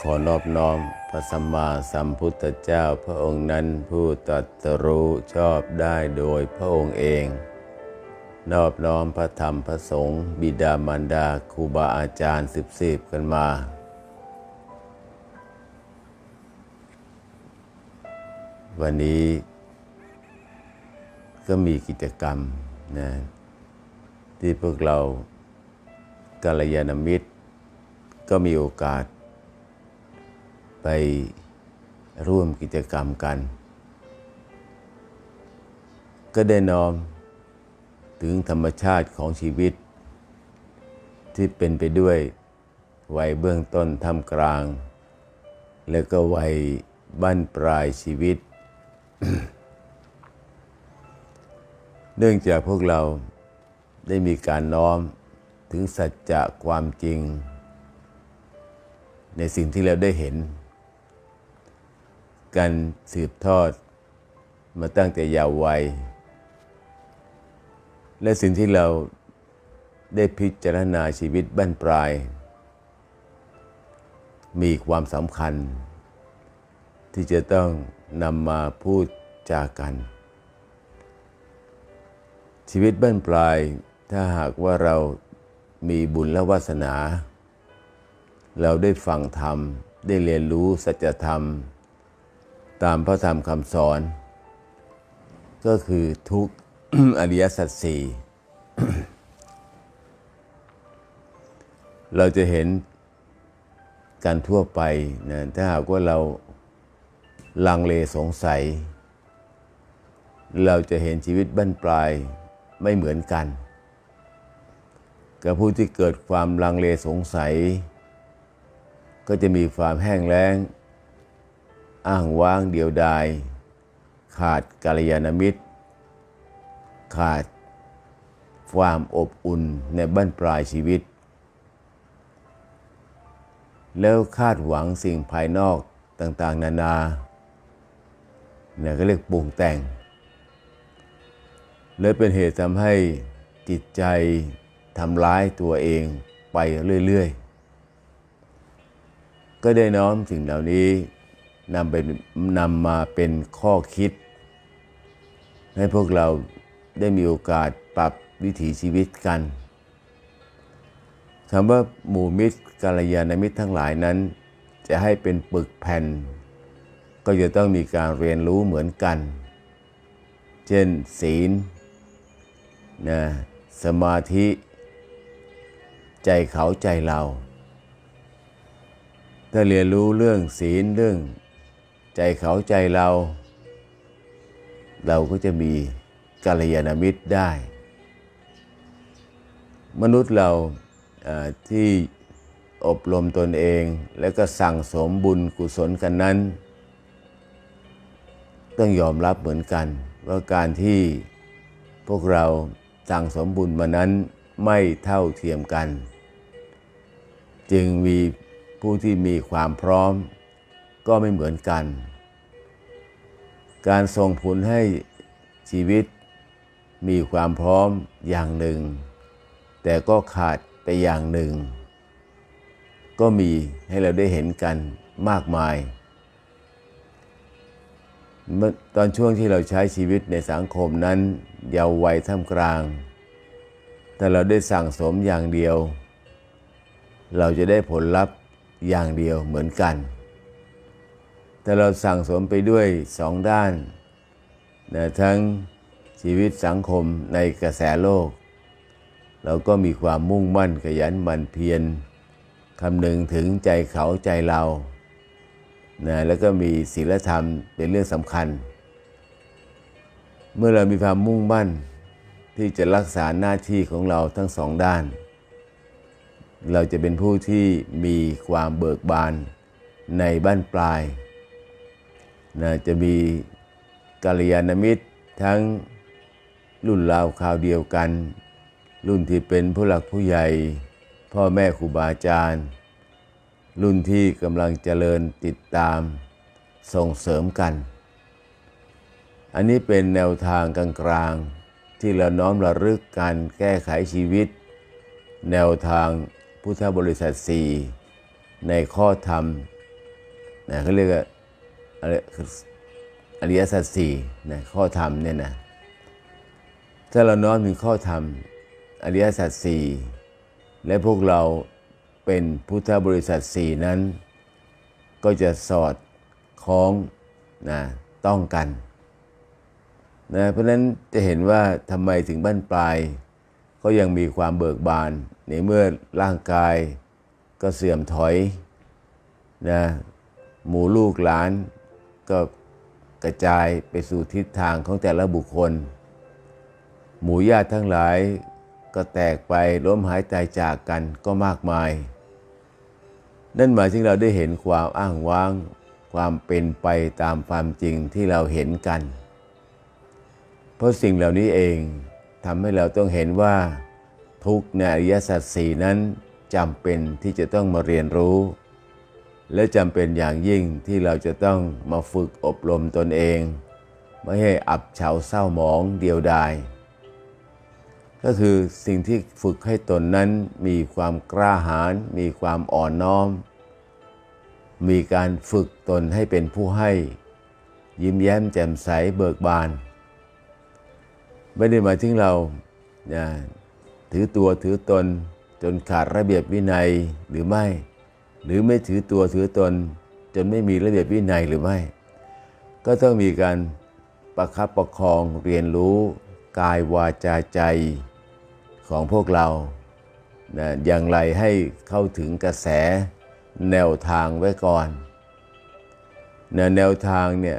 ขอนอบน้อมพระสัมมาสัมพุทธเจ้าพระองค์นั้นผู้ตรัสรู้ชอบได้โดยพระองค์เอง นอบน้อมพระธรรมพระสงฆ์บิดามารดาครูบาอาจารย์สิบสิบกันมาวันนี้ก็มีกิจกรรมนะที่พวกเรากัลยาณมิตร ก็มีโอกาส ไปร่วมกิจกรรมกัน ก็ได้น้อมถึงธรรมชาติของชีวิต ที่เป็นไปด้วยวัยเบื้องต้นท่ามกลาง แล้วก็วัยบั้นปลายชีวิต เนื่องจากพวกเราได้มีการน้อมถึงสัจจะความจริง ในสิ่งที่เราได้เห็น การสืบทอดมาตั้งแต่ยาววัย และสิ่งที่เราได้พิจารณาชีวิตบั้นปลาย มีความสำคัญ ที่จะต้องนำมาพูดจากัน ชีวิตบั้นปลายถ้าหากว่าเรามีบุญและวาสนา เราได้ฟังธรรม ได้เรียนรู้สัจธรรม ตามพระธรรมคำสอน ก็คือทุกอริยสัจสี่เราจะเห็นการทั่วไปนะถ้าหากว่าเราลังเลสงสัย เราจะเห็นชีวิตบั้นปลายไม่เหมือนกัน กับผู้ที่เกิดความลังเลสงสัย ก็จะมีความแห้งแล้ง อ้างว้างเดียวดาย ขาดกัลยาณมิตร ขาดความอบอุ่นในบั้นปลายชีวิต แล้วคาดหวังสิ่งภายนอกต่างๆ นานาเนี่ยก็เรียกปรุงแต่ง เลยเป็นเหตุทำให้จิตใจทำร้ายตัวเองไปเรื่อย ๆ ก็ได้น้อมสิ่งเหล่านี้ นำไปนำมาเป็นข้อคิด ให้พวกเราได้มีโอกาสปรับวิถีชีวิตกันคำว่าหมู่มิตรกัลยาณมิตรทั้งหลายนั้น จะให้เป็นปึกแผ่น ก็จะต้องมีการเรียนรู้เหมือนกัน เช่น ศีลนะสมาธิ ใจเขาใจเรา ถ้าเรียนรู้เรื่องศีลเรื่อง ใจเขาใจเรา เราก็จะมีกัลยาณมิตรได้ มนุษย์เราที่อบรมตนเองแล้วก็สั่งสมบุญกุศลกันนั้น ต้องยอมรับเหมือนกัน ว่าการที่พวกเราสั่งสมบุญมานั้นไม่เท่าเทียมกัน จึงมีผู้ที่มีความพร้อม ก็ไม่เหมือนกัน การส่งผลให้ชีวิตมีความพร้อมอย่างหนึ่ง แต่ก็ขาดไปอย่างหนึ่ง ก็มีให้เราได้เห็นกันมากมาย ตอนช่วงที่เราใช้ชีวิตในสังคมนั้นเยาว์วัยท่ามกลาง แต่เราได้สั่งสมอย่างเดียว เราจะได้ผลลัพธ์อย่างเดียวเหมือนกัน แต่เราสั่งสมไปด้วยสองด้านนะทั้งชีวิตสังคมในกระแสโลก เราก็มีความมุ่งมั่นขยันหมั่นเพียรคำนึงถึงใจเขาใจเรานะแล้วก็มีศีลธรรมเป็นเรื่องสำคัญ เมื่อเรามีความมุ่งมั่นที่จะรักษาหน้าที่ของเราทั้งสองด้าน เราจะเป็นผู้ที่มีความเบิกบานในบ้านปลาย นะจะมีกัลยาณมิตรทั้งรุ่นราวคราวเดียวกัน รุ่นที่เป็นผู้หลักผู้ใหญ่ พ่อแม่ครูบาอาจารย์ รุ่นที่กำลังเจริญติดตามส่งเสริมกัน อันนี้เป็นแนวทางกลางๆที่เราน้อมระลึกการแก้ไขชีวิต แนวทางพุทธบริษัทสี่ในข้อธรรมนะเขาเรียกว่า อะไรอริยสัจสี่นะข้อธรรมเนี่ยนะถ้าเราน้อมถึงข้อธรรม อริยสัจสี่และพวกเราเป็นพุทธบริษัทสี่นั้น ก็จะสอดคล้องนะต้องกันนะเพราะฉะนั้นจะเห็นว่าทำไมถึงบ้านปลาย ก็ยังมีความเบิกบาน ในเมื่อร่างกายก็เสื่อมถอยนะหมู่ลูกหลาน ก็กระจายไปสู่ทิศทางของแต่ละบุคคล หมู่ญาติทั้งหลายก็แตกไปล้มหายตายจากกันก็มากมาย นั่นหมายถึงเราได้เห็นความอ้างว้าง ความเป็นไปตามความจริงที่เราเห็นกัน เพราะสิ่งเหล่านี้เองทำให้เราต้องเห็นว่าทุกในอริยสัจสี่นั้นจำเป็นที่จะต้องมาเรียนรู้ และจำเป็นอย่างยิ่งที่เราจะต้องมาฝึกอบรมตนเอง ไม่ให้อับเฉาเศร้าหมองเดียวดาย ก็คือสิ่งที่ฝึกให้ตนนั้นมีความกล้าหาญมีความอ่อนน้อม มีการฝึกตนให้เป็นผู้ให้ ยิ้มแย้มแจ่มใสเบิกบาน ไม่ได้หมายถึงเราถือตัวถือตนจนขาดระเบียบวินัยหรือไม่ หรือไม่ถือตัวถือตนจนไม่มีระเบียบวินัยหรือไม่ ก็ต้องมีการประคับประคองเรียนรู้กายวาจาใจของพวกเรานะอย่างไรให้เข้าถึงกระแสแนวทางไว้ก่อนนะแนวทางเนี่ย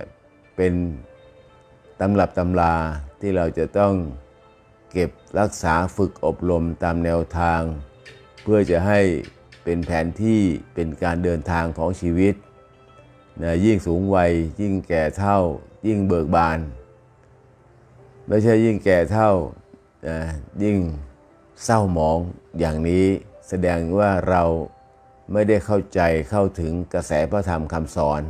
เป็นตำรับตำราที่เราจะต้องเก็บรักษาฝึกอบรมตามแนวทาง เพื่อจะให้ เป็นแผนที่เป็นการเดินทางของชีวิตนะยิ่งสูงวัยยิ่งแก่เท่า ยิ่งเบิกบาน ไม่ใช่ยิ่งแก่เท่านะยิ่งเศร้าหมองอย่างนี้แสดงว่าเราไม่ได้เข้าใจเข้าถึงกระแสพระธรรมคำสอน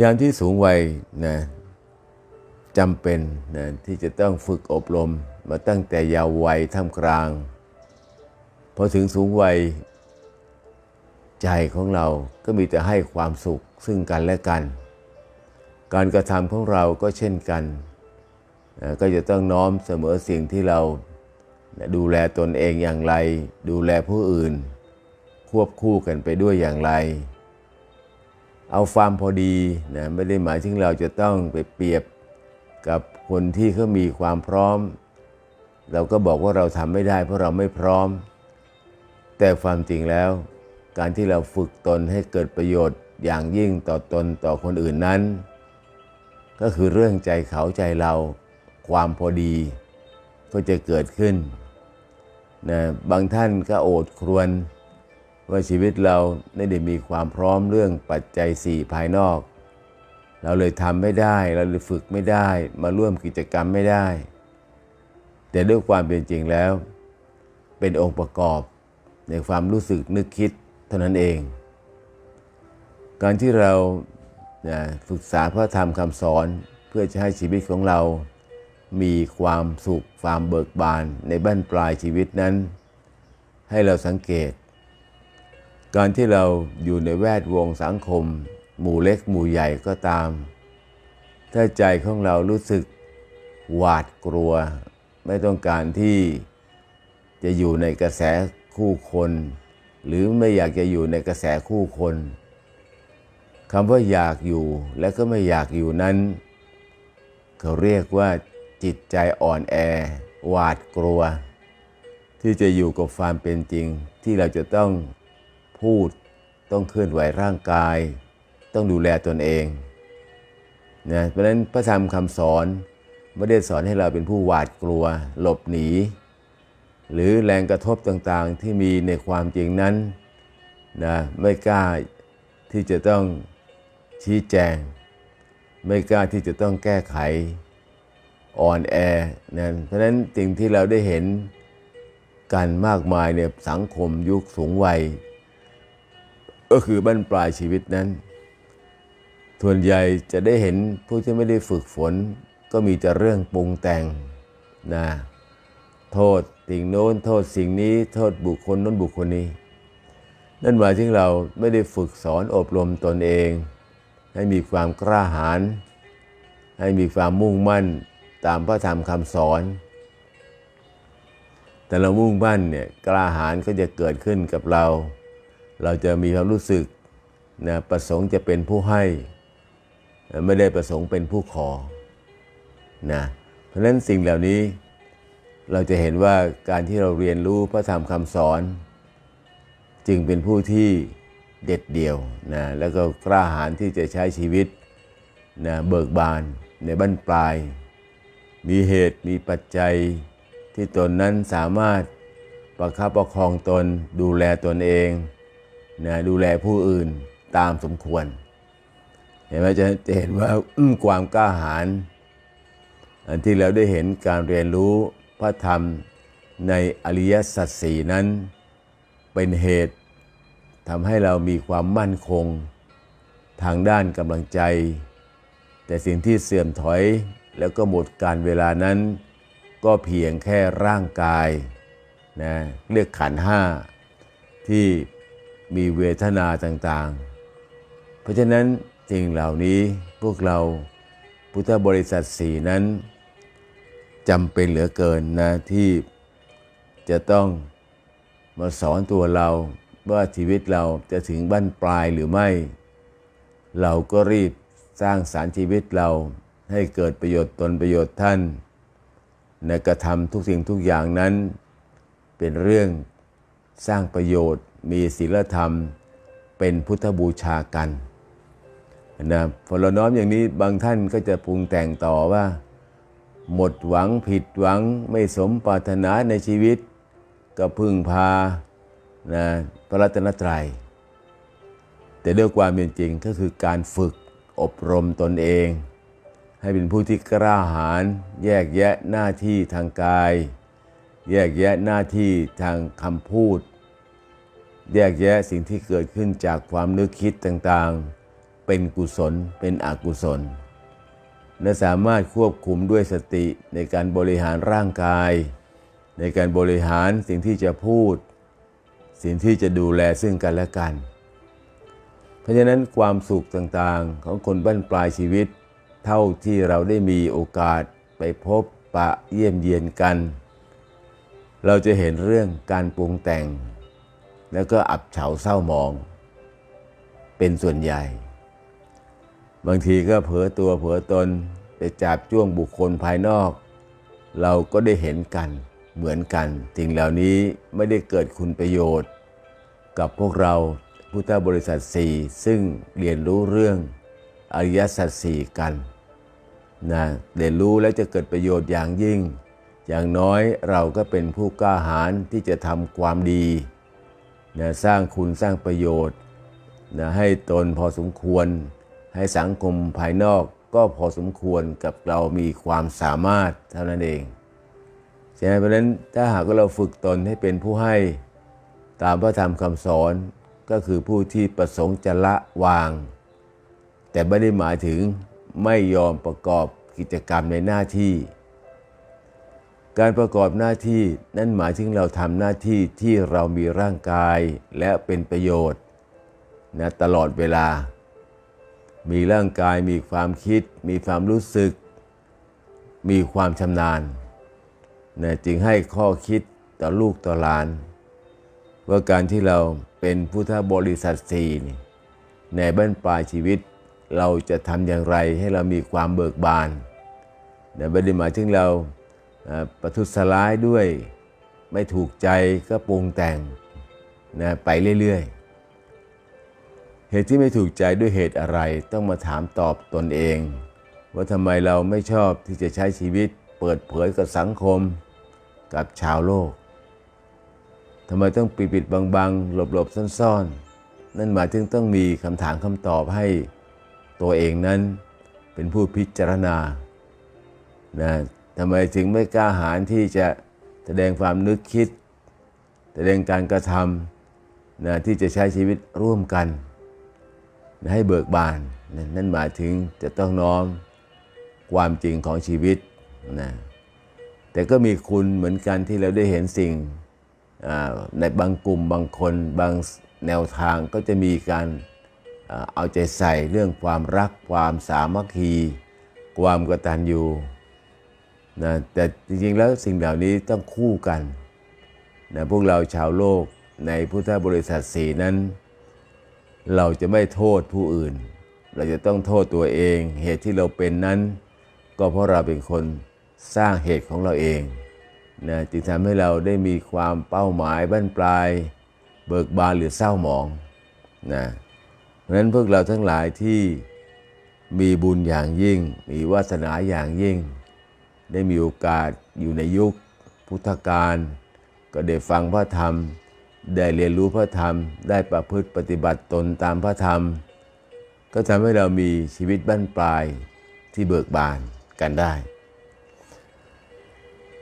ยามที่สูงวัยนะจำเป็นนะที่จะต้องฝึกอบรมมาตั้งแต่ยาววัยท่ามกลาง พอถึงสูงวัยใจของเราก็มีแต่ให้ความสุขซึ่งกันและกัน การกระทำของเราก็เช่นกัน ก็จะต้องน้อมเสมอสิ่งที่เราดูแลตนเองอย่างไร ดูแลผู้อื่น ควบคู่กันไปด้วยอย่างไร เอาความพอดีนะไม่ได้หมายถึงเราจะต้องไปเปรียบกับคนที่เขามีความพร้อม เราก็บอกว่าเราทำไม่ได้เพราะเราไม่พร้อม แต่ความจริงแล้ว การที่เราฝึกตนให้เกิดประโยชน์อย่างยิ่งต่อตนต่อคนอื่นนั้น ก็คือเรื่องใจเขาใจเราความพอดีก็จะเกิดขึ้นนะบางท่านก็โอดครวญว่าชีวิตเราไม่ได้มีความพร้อมเรื่องปัจจัยสี่ภายนอก เราเลยทำไม่ได้ เราเลยฝึกไม่ได้ มาร่วมกิจกรรมไม่ได้ แต่ด้วยความเป็นจริงแล้ว เป็นองค์ประกอบ ในความรู้สึกนึกคิดเท่านั้นเอง การที่เราศึกษาพระธรรมคำสอนเพื่อจะให้ชีวิตของเรา มีความสุขความเบิกบานในบ้านปลายชีวิตนั้น ให้เราสังเกต การที่เราอยู่ในแวดวงสังคม หมู่เล็กหมู่ใหญ่ก็ตาม ถ้าใจของเรารู้สึกหวาดกลัว ไม่ต้องการที่จะอยู่ในกระแส คู่คน หรือไม่อยากจะอยู่ในกระแสคู่คนคำว่าอยากอยู่และก็ไม่อยากอยู่นั้นเขาเรียกว่าจิตใจอ่อนแอ หวาดกลัว ที่จะอยู่กับความเป็นจริง ที่เราจะต้องพูดต้องเคลื่อนไหวร่างกาย ต้องดูแลตนเองนะเพราะฉะนั้นพระธรรมคำสอนไม่ได้สอนให้เราเป็นผู้หวาดกลัว หลบหนี หรือแรงกระทบต่างๆที่มีในความจริงนั้นนะไม่กล้าที่จะต้องชี้แจง ไม่กล้าที่จะต้องแก้ไขอ่อนแอนะเพราะฉะนั้นสิ่งที่เราได้เห็นกันมากมายเนี่ยสังคมยุคสูงวัย ก็คือบั้นปลายชีวิตนั้น ส่วนใหญ่จะได้เห็นผู้ที่ไม่ได้ฝึกฝน ก็มีแต่เรื่องปรุงแต่งนะ โทษสิ่งโน้นโทษสิ่งนี้โทษบุคคลโน้นบุคคลนี้ นั่นหมายถึงเราไม่ได้ฝึกสอนอบรมตนเอง ให้มีความกล้าหาญให้มีความมุ่งมั่นตามพระธรรมคำสอน แต่เรามุ่งมั่นเนี่ยกล้าหาญก็จะเกิดขึ้นกับเรา เราจะมีความรู้สึกนะประสงค์จะเป็นผู้ให้ ไม่ได้ประสงค์เป็นผู้ขอนะเพราะฉะนั้นสิ่งเหล่านี้ เราจะเห็นว่าการที่เราเรียนรู้พระธรรมคำสอน จึงเป็นผู้ที่เด็ดเดี่ยวนะแล้วก็กล้าหาญที่จะใช้ชีวิตนะเบิกบานในบั้นปลาย มีเหตุมีปัจจัยที่ตนนั้นสามารถประคับประคองตน ดูแลตนเองนะดูแลผู้อื่นตามสมควร เห็นไหมจะจะเห็นว่าความกล้าหาญอันที่เราได้เห็นการเรียนรู้ พระธรรมในอริยสัจสี่นั้นเป็นเหตุทำให้เรามีความมั่นคงทางด้านกำลังใจ แต่สิ่งที่เสื่อมถอยแล้วก็หมดการเวลานั้น ก็เพียงแค่ร่างกายนะเรียกขันห้าที่มีเวทนาต่างๆ เพราะฉะนั้นสิ่งเหล่านี้พวกเราพุทธบริษัทสี่นั้น จำเป็นเหลือเกินนะที่จะต้องมาสอนตัวเราว่าชีวิตเราจะถึงบั้นปลายหรือไม่ เราก็รีบสร้างสารชีวิตเราให้เกิดประโยชน์ตนประโยชน์ท่านในกระทำทุกสิ่งทุกอย่างนั้น เป็นเรื่องสร้างประโยชน์มีศีลธรรม เป็นพุทธบูชากันนะพอเราน้อมอย่างนี้บางท่านก็จะปรุงแต่งต่อว่า หมดหวังผิดหวังไม่สมปรารถนาในชีวิต ก็พึ่งพานะพระรัตนตรัย แต่ด้วยความเป็นจริงก็คือการฝึกอบรมตนเอง ให้เป็นผู้ที่กล้าหาญแยกแยะหน้าที่ทางกาย แยกแยะหน้าที่ทางคำพูด แยกแยะสิ่งที่เกิดขึ้นจากความนึกคิดต่างๆ เป็นกุศลเป็นอกุศล และสามารถควบคุมด้วยสติในการบริหารร่างกาย ในการบริหารสิ่งที่จะพูด สิ่งที่จะดูแลซึ่งกันและกัน เพราะฉะนั้นความสุขต่างๆของคนบั้นปลายชีวิต เท่าที่เราได้มีโอกาสไปพบปะเยี่ยมเยียนกัน เราจะเห็นเรื่องการปรุงแต่ง แล้วก็อับเฉาเศร้าหมอง เป็นส่วนใหญ่ บางทีก็เผลอตัวเผลอตนไปจับจ้วงบุคคลภายนอก เราก็ได้เห็นกันเหมือนกันสิ่งเหล่านี้ไม่ได้เกิดคุณประโยชน์ กับพวกเราพุทธบริษัทสี่ซึ่งเรียนรู้เรื่องอริยสัจสี่กันนะเรียนรู้แล้วจะเกิดประโยชน์อย่างยิ่ง อย่างน้อยเราก็เป็นผู้กล้าหาญที่จะทำความดีนะสร้างคุณสร้างประโยชน์นะให้ตนพอสมควร ให้สังคมภายนอกก็พอสมควรกับเรามีความสามารถเท่านั้นเองใช่ไหมเพราะฉะนั้นถ้าหากว่าเราฝึกตนให้เป็นผู้ให้ตามพระธรรมคำสอนก็คือผู้ที่ประสงค์จะละวาง แต่ไม่ได้หมายถึงไม่ยอมประกอบกิจกรรมในหน้าที่ การประกอบหน้าที่นั่นหมายถึงเราทำหน้าที่ที่เรามีร่างกายและเป็นประโยชน์นะตลอดเวลา มีร่างกายมีความคิด มีความรู้สึก มีความชำนาญนะจึงให้ข้อคิดต่อลูกต่อหลาน ว่าการที่เราเป็นพุทธบริษัทสี่นี่ในบ้านปลายชีวิต เราจะทำอย่างไรให้เรามีความเบิกบานนะไม่ได้หมายถึงเราประทุษร้ายด้วยไม่ถูกใจก็ปรุงแต่งนะไปเรื่อยๆ เหตุที่ไม่ถูกใจด้วยเหตุอะไรต้องมาถามตอบตนเอง ว่าทำไมเราไม่ชอบที่จะใช้ชีวิต เปิดเผยกับสังคม กับชาวโลกทำไมต้องปิดปิดบังบังหลบหลบซ่อนๆ นั่นหมายถึงต้องมีคำถามคำตอบให้ตัวเองนั้นเป็นผู้พิจารณานะทำไมถึงไม่กล้าหาญที่จะแสดงความนึกคิด แสดงการกระทำนะที่จะใช้ชีวิตร่วมกัน ให้เบิกบาน นั่นหมายถึงจะต้องน้อมความจริงของชีวิตนะแต่ก็มีคุณเหมือนกันที่เราได้เห็นสิ่งในบางกลุ่มบางคนบางแนวทางก็จะมีการเอ่อเอาใจใส่เรื่องความรักความสามัคคี ความกตัญญูนะแต่จริงๆแล้วสิ่งเหล่านี้ต้องคู่กันนะพวกเราชาวโลกในพุทธบริษัทสีนั้น เราจะไม่โทษผู้อื่น เราจะต้องโทษตัวเอง เหตุที่เราเป็นนั้น ก็เพราะเราเป็นคนสร้างเหตุของเราเองนะจึงทำให้เราได้มีความเป้าหมายบั้นปลาย เบิกบานหรือเศร้าหมองนะเพราะฉะนั้นพวกเราทั้งหลายที่มีบุญอย่างยิ่ง มีวาสนาอย่างยิ่ง ได้มีโอกาสอยู่ในยุคพุทธกาลก็ได้ฟังพระธรรม ได้เรียนรู้พระธรรม ได้ประพฤติปฏิบัติตนตามพระธรรม ก็ทำให้เรามีชีวิตบั้นปลายที่เบิกบานกันได้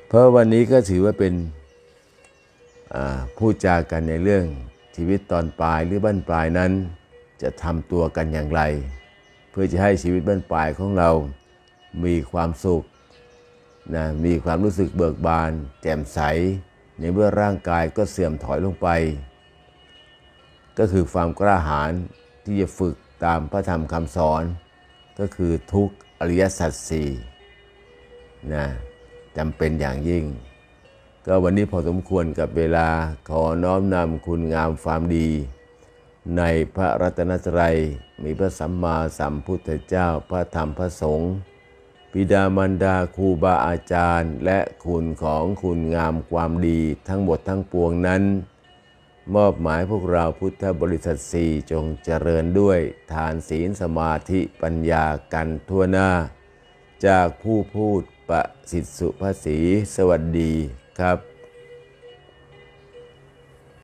เพราะวันนี้ก็ถือว่าเป็นอ่าพูดจากันในเรื่องชีวิตตอนปลายหรือบั้นปลายนั้น จะทำตัวกันอย่างไร เพื่อจะให้ชีวิตบั้นปลายของเรา มีความสุขนะมีความรู้สึกเบิกบาน แจ่มใส ในเมื่อร่างกายก็เสื่อมถอยลงไป ก็คือความกล้าหาญที่จะฝึกตามพระธรรมคำสอน ก็คือทุกอริยสัจสี่นะจำเป็นอย่างยิ่ง ก็วันนี้พอสมควรกับเวลาขอน้อมนำคุณงามความดี ในพระรัตนตรัยมีพระสัมมาสัมพุทธเจ้าพระธรรมพระสงฆ์ บิดามารดาครูบาอาจารย์ และคุณของคุณงามความดีทั้งหมดทั้งปวงนั้น มอบหมายพวกเราพุทธบริษัทสี่จงเจริญด้วยทานศีลสมาธิปัญญากันทั่วหน้า จากผู้พูดประสิทธิสุภาษีสวัสดีครับ